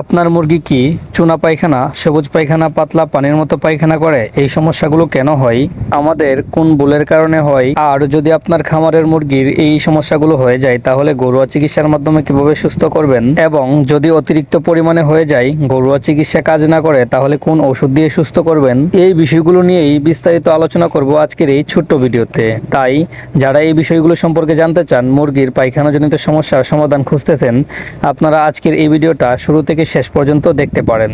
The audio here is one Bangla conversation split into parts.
আপনার মুরগি কি চুনা পায়খানা, সবুজ পায়খানা, পাতলা পানির মতো পায়খানা করে? এই সমস্যাগুলো কেন হয়? আমাদের কোন ভুলের কারণে হয়? আর যদি আপনার খামারের মুরগির এই সমস্যাগুলো হয়ে যায়, তাহলে ঘরোয়া চিকিৎসার মাধ্যমে কীভাবে সুস্থ করবেন? এবং যদি অতিরিক্ত পরিমাণে হয়ে যায়, ঘরোয়া চিকিৎসা কাজ না করে, তাহলে কোন ওষুধ দিয়ে সুস্থ করবেন? এই বিষয়গুলো নিয়েই বিস্তারিত আলোচনা করব আজকের এই ছোট্ট ভিডিওতে। তাই, যারা এই বিষয়গুলো সম্পর্কে জানতে চান, মুরগির পায়খানাজনিত সমস্যার সমাধান খুঁজতেছেন, আপনারা আজকের এই ভিডিওটা শুরু থেকে শেষ পর্যন্ত দেখতে পারেন।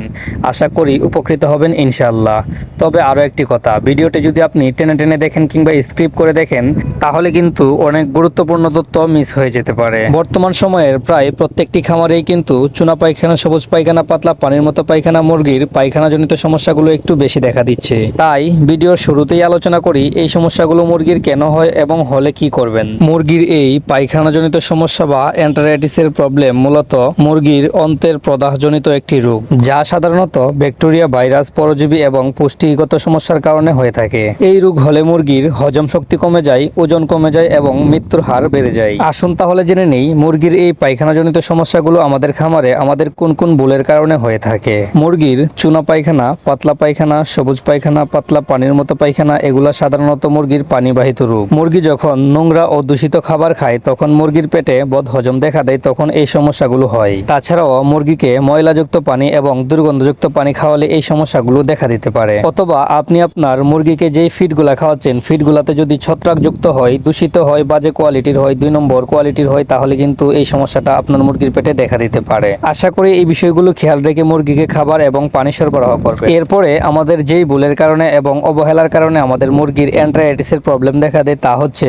আশা করি উপকৃত হবেন ইনশাআল্লাহ। তবে আরও একটি কথা, ভিডিওটি যদি আপনি টেনে টেনে দেখেন কিংবা স্ক্রিপ করে দেখেন, তাহলে কিন্তু অনেক গুরুত্বপূর্ণ তথ্য মিস হয়ে যেতে পারে। বর্তমান সময়ের প্রায় প্রত্যেকটি খামারেই কিন্তু চুনা পায়খানা, সবুজ পায়খানা, পাতলা পানির মতো পায়খানা, মুরগির পায়খানাজনিত সমস্যাগুলো একটু বেশি দেখা দিচ্ছে। তাই ভিডিওর শুরুতেই আলোচনা করি, এই সমস্যাগুলো মুরগির কেন হয় এবং হলে কি করবেন? মুরগির এই পায়খানাজনিত সমস্যা বা অ্যান্টারাইটিসের প্রবলেম মূলত মুরগির অন্ত্রের প্রদাহজনিত একটি রোগ, যা সাধারণত ব্যাকটেরিয়া, ভাইরাস, পরজীবী এবং পুষ্টিগত সমস্যার কারণে হয়ে থাকে। এই রোগ হলে মুরগির হজম শক্তি কমে যায়, ওজন কমে যায় এবং মৃত্যুর হার বেড়ে যায়। আসুন তাহলে জেনে নেই, মুরগির এই পায়খানাজনিত সমস্যাগুলো আমাদের খামারে আমাদের কোন কোন ভুলের কারণে হয়ে থাকে। মুরগির চুনা পায়খানা, পাতলা পায়খানা, সবুজ পায়খানা, পাতলা পানির মতো পায়খানা, এগুলা সাধারণত মুরগির পানিবাহিত রোগ। মুরগি যখন নোংরা ও দূষিত খাবার খায়, তখন মুরগির পেটে বদ হজম দেখা দেয়, তখন এই সমস্যাগুলো হয়। তাছাড়াও মুরগিকে ময়লাযুক্ত পানি এবং দুর্গন্ধযুক্ত পানি খাওয়ালে এই সমস্যাগুলো দেখা দিতে পারে। অথবা আপনি আপনার মুরগিকে যেই ফিডগুলা খাওয়াচ্ছেন, ফিডগুলাতে যদি ছত্রাকযুক্ত হয়, দূষিত হয়, বাজে কোয়ালিটির হয়, দুই নম্বর কোয়ালিটির হয়, তাহলে কিন্তু এই সমস্যাটা আপনার মুরগির পেটে দেখা দিতে পারে। আশা করি এই বিষয়গুলো খেয়াল রেখে মুরগিকে খাবার এবং পানি সরবরাহ করবে। এরপরে আমাদের যেই ভুলের কারণে এবং অবহেলার কারণে আমাদের মুরগির অ্যান্ট্রাইটিসের প্রবলেম দেখা দেয়, তা হচ্ছে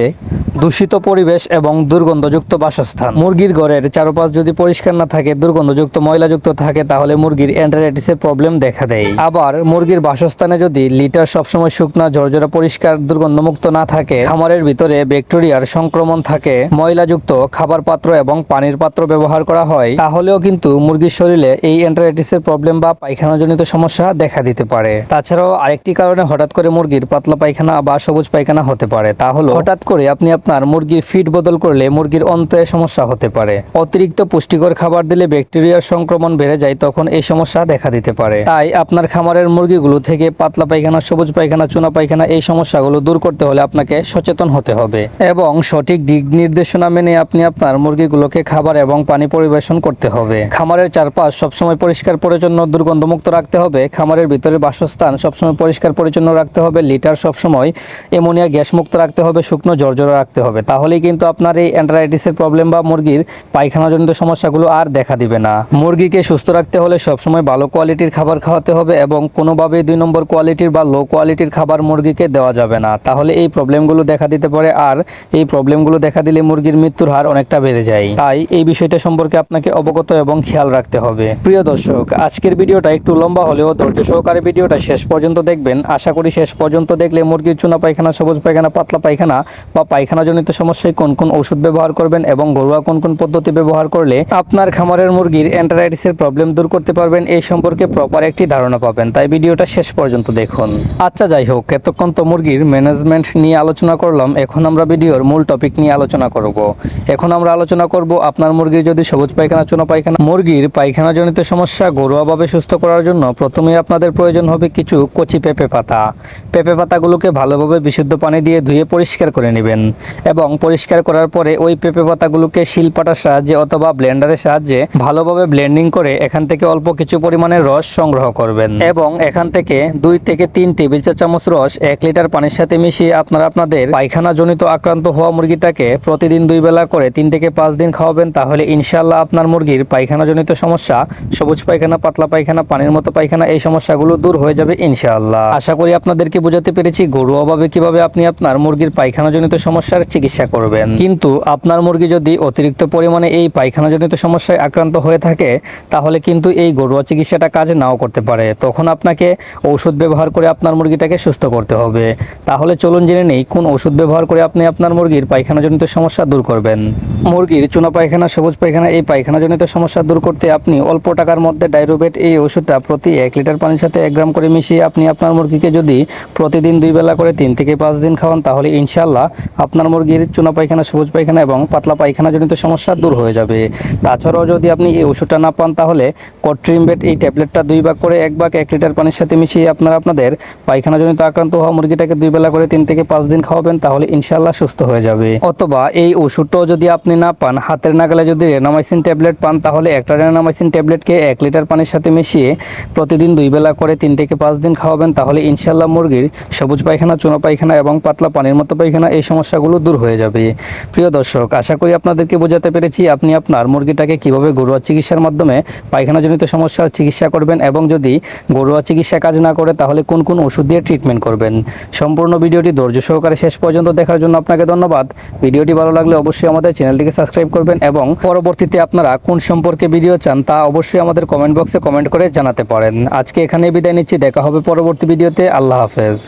দূষিত পরিবেশ এবং দুর্গন্ধযুক্ত বাসস্থান। মুরগির ঘরের চারপাশ যদি পরিষ্কার না থাকে, দুর্গন্ধযুক্ত, ময়লাযুক্ত থাকে, তাহলে মুরগির অ্যান্টারাইটিসের প্রবলেম দেখা দেয়। আবার মুরগির বাসস্থানে যদি লিটার সবসময় শুকনা, ঝরঝরা, পরিষ্কার, দুর্গন্ধমুক্ত না থাকে, খামারের ভিতরে ব্যাকটেরিয়ার সংক্রমণ থাকে। ময়লাযুক্ত খাবার পাত্র এবং পানির পাত্র ব্যবহার করা হয়, তাহলেও কিন্তু মুরগির শরীরে এই অ্যান্টারাইটিসের প্রবলেম বা পায়খানাজনিত সমস্যা দেখা দিতে পারে। তাছাড়াও আরেকটি কারণে হঠাৎ করে মুরগির পাতলা পায়খানা বা সবুজ পায়খানা হতে পারে। তা হলো হঠাৎ করে আপনি আপনার মুরগির ফিট বদল করলে মুরগির অন্ত্রে সমস্যা হতে পারে। অতিরিক্ত পুষ্টিকর খাবার দিলে ব্যাকটেরিয়ার সংক্রমণ বেড়ে যায়, তখন এই সমস্যা দেখা দিতে পারে। তাই আপনার খামারের মুরগিগুলো থেকে পাতলা পায়খানা, সবুজ পায়খানা, চুনা পায়খানা, এই সমস্যাগুলো দূর করতে হলে আপনাকে সচেতন হতে হবে এবং সঠিক দিক নির্দেশনা মেনে আপনি আপনার মুরগিগুলোকে খাবার এবং পানি পরিবেশন করতে হবে। খামারের চারপাশ সবসময় পরিষ্কার পরিচ্ছন্ন, দুর্গন্ধমুক্ত রাখতে হবে। খামারের ভিতরে বাসস্থান সবসময় পরিষ্কার পরিচ্ছন্ন রাখতে হবে। লিটার সবসময় অ্যামোনিয়া গ্যাস মুক্ত রাখতে হবে। শুকনো জর্জরা রাখতে হবে। তাহলেই কিন্তু আপনার এই অ্যান্টারাইটিসের প্রবলেম বা মুরগির পায়খানাজনিত সমস্যাগুলো আর দেখা দিবে না। মুরগিকে সুস্থ রাখতে হলে সবসময় ভালো কোয়ালিটির খাবার খাওয়াতে হবে এবং কোনোভাবেই দুই নম্বর কোয়ালিটির বা লো কোয়ালিটির খাবার মুরগিকে দেওয়া যাবে না। তাহলে এই প্রবলেমগুলো দেখা দিতে পারে আর এই প্রবলেমগুলো দেখা দিলে মুরগির মৃত্যুর হার অনেকটা বেড়ে যায়। তাই এই বিষয়টা সম্পর্কে আপনাকে অবগত এবং খেয়াল রাখতে হবে। প্রিয় দর্শক, আজকের ভিডিওটা একটু লম্বা হলেও ধৈর্য সহকারে ভিডিওটা শেষ পর্যন্ত দেখবেন। আশা করি শেষ পর্যন্ত দেখলে মুরগির চুনা পায়খানা, সবুজ পায়খানা, পাতলা পায়খানা বা পায়খানাজনিত সমস্যায় কোন কোন ওষুধ ব্যবহার করবেন এবং ঘরোয়া কোন কোন পদ্ধতি ব্যবহার করলে আপনার খামারের মুরগির অ্যান্টারাইটিসের প্রবলেম দূর করতে পারবেন, এই সম্পর্কে প্রপার একটি ধারণা পাবেন। তাই ভিডিওটা শেষ পর্যন্ত দেখুন। আচ্ছা যাই হোক, এতক্ষণ তো মুরগির ম্যানেজমেন্ট নিয়ে আলোচনা করলাম, এখন আমরা ভিডিওর মূল টপিক নিয়ে আলোচনা করব। এখন আমরা আলোচনা করব আপনার মুরগির যদি সবুজ পায়খানা, চুনা পায়খানা, মুরগির পায়খানাজনিত সমস্যা ঘরোয়াভাবে সুস্থ করার জন্য প্রথমেই আপনাদের প্রয়োজন হবে কিছু কচি পেঁপে পাতা। পেঁপে পাতাগুলোকে ভালোভাবে বিশুদ্ধ পানি দিয়ে ধুয়ে পরিষ্কার করে নেবেন। এবং পরিষ্কার করার পরে ওই পেঁপে পাতাগুলোকে শিলপাটার সাহায্যে অথবা ব্লেন্ডারের সাহায্যে ভালোভাবে ব্লেন্ডিং করে এখান থেকে অল্প কিছু পরিমাণে রস সংগ্রহ করবেন। এবং এখান থেকে দুই থেকে তিন টেবিল চা চামচ রস এক লিটার পানির সাথে মিশিয়ে আপনারা আপনাদের পায়খানা জনিত আক্রান্ত হওয়া মুরগিটাকে প্রতিদিন দুই বেলা করে তিন থেকে পাঁচ দিন খাওয়াবেন, তাহলে ইনশাল্লাহ আপনার মুরগির পায়খানা জনিত সমস্যা, সবুজ পায়খানা, পাতলা পায়খানা, পানির মতো পায়খানা, এই সমস্যাগুলো দূর হয়ে যাবে ইনশাআল্লাহ। আশা করি আপনাদেরকে বোঝাতে পেরেছি গরু অভাবে কীভাবে আপনি আপনার মুরগির পায়খানাজনিত সমস্যার চিকিৎসা করবেন। কিন্তু আপনার মুরগি যদি অতিরিক্ত পরিমাণে এই পায়খানাজনিত সমস্যায় আক্রান্ত হয়ে থাকে, তাহলে কিন্তু এই ঘরোয়া চিকিৎসাটা কাজে নাও করতে পারে। তখন আপনাকে ঔষধ ব্যবহার করে আপনার মুরগিটাকে সুস্থ করতে হবে। তাহলে চলুন জেনে নেই কোন ওষুধ ব্যবহার করে আপনি আপনার মুরগির পায়খানাজনিত সমস্যা দূর করবেন। মুরগির চুনা পায়খানা, সবুজ পায়খানা, এই পায়খানাজনিত সমস্যা দূর করতে আপনি অল্প টাকার মধ্যে ডাইরোবেট এই ওষুধটা প্রতি এক লিটার পানির সাথে এক গ্রাম করে মিশিয়ে আপনি আপনার মুরগিকে যদি প্রতিদিন দুই বেলা করে তিন থেকে পাঁচ দিন খাওয়ান, তাহলে ইনশাল্লাহ আপনার মুরগির চুনা পায়খানা, সবুজ পায়খানা এবং পাতলা পায়খানা জনিত সমস্যা দূর হয়ে যাবে। তাছাড়াও যদি আপনি এই ওষুধটা না পান, তাহলে কট্রিমবেট এই ট্যাবলেটটা দুই ভাগ করে এক ভাগ এক লিটার পানির সাথে মিশিয়ে আপনারা আপনাদের পায়খানাজনিত আক্রান্ত হওয়া মুরগিটাকে দুই বেলা করে তিন থেকে পাঁচ দিন খাওয়াবেন, তাহলে ইনশাল্লাহ সুস্থ হয়ে যাবে। অথবা এই ওষুধটাও যদি আপনি না পান, হাতের নাগালে যদি রেনামাইসিন ট্যাবলেট পান, তাহলে একটা রেনামাইসিন ট্যাবলেটকে এক লিটার পানির সাথে মিশিয়ে প্রতিদিন দুই বেলা করে তিন থেকে পাঁচ দিন খাওয়াবেন, তাহলে ইনশাল্লাহ মুরগির সবুজ পায়খানা, চুনা পায়খানা এবং পাতলা পানির মতো পায়খানা এই সমস্যাগুলো দূর হয়ে যাবে। প্রিয় দর্শক, আশা করি আপনাদেরকে বোঝাতে পেরেছি আপনি আপনার মুরগিটাকে কীভাবে ঘরোয়া চিকিৎসার মাধ্যমে পায়খানাজনিত সমস্যার চিকিৎসা করবেন এবং যদি ঘরোয়া চিকিৎসা কাজ না করে তাহলে কোন কোন ওষুধ দিয়ে ট্রিটমেন্ট করবেন। সম্পূর্ণ ভিডিওটি ধৈর্য সহকারে শেষ পর্যন্ত দেখার জন্য আপনাকে ধন্যবাদ। ভিডিওটি ভালো লাগলে অবশ্যই আমাদের চ্যানেলটিকে সাবস্ক্রাইব করবেন এবং পরবর্তীতে আপনারা কোন সম্পর্কে ভিডিও চান তা অবশ্যই আমাদের কমেন্ট বক্সে কমেন্ট করে জানাতে পারেন। আজকে এখানে বিদায় নিচ্ছি, দেখা হবে পরবর্তী ভিডিওতে। আল্লাহ হাফেজ।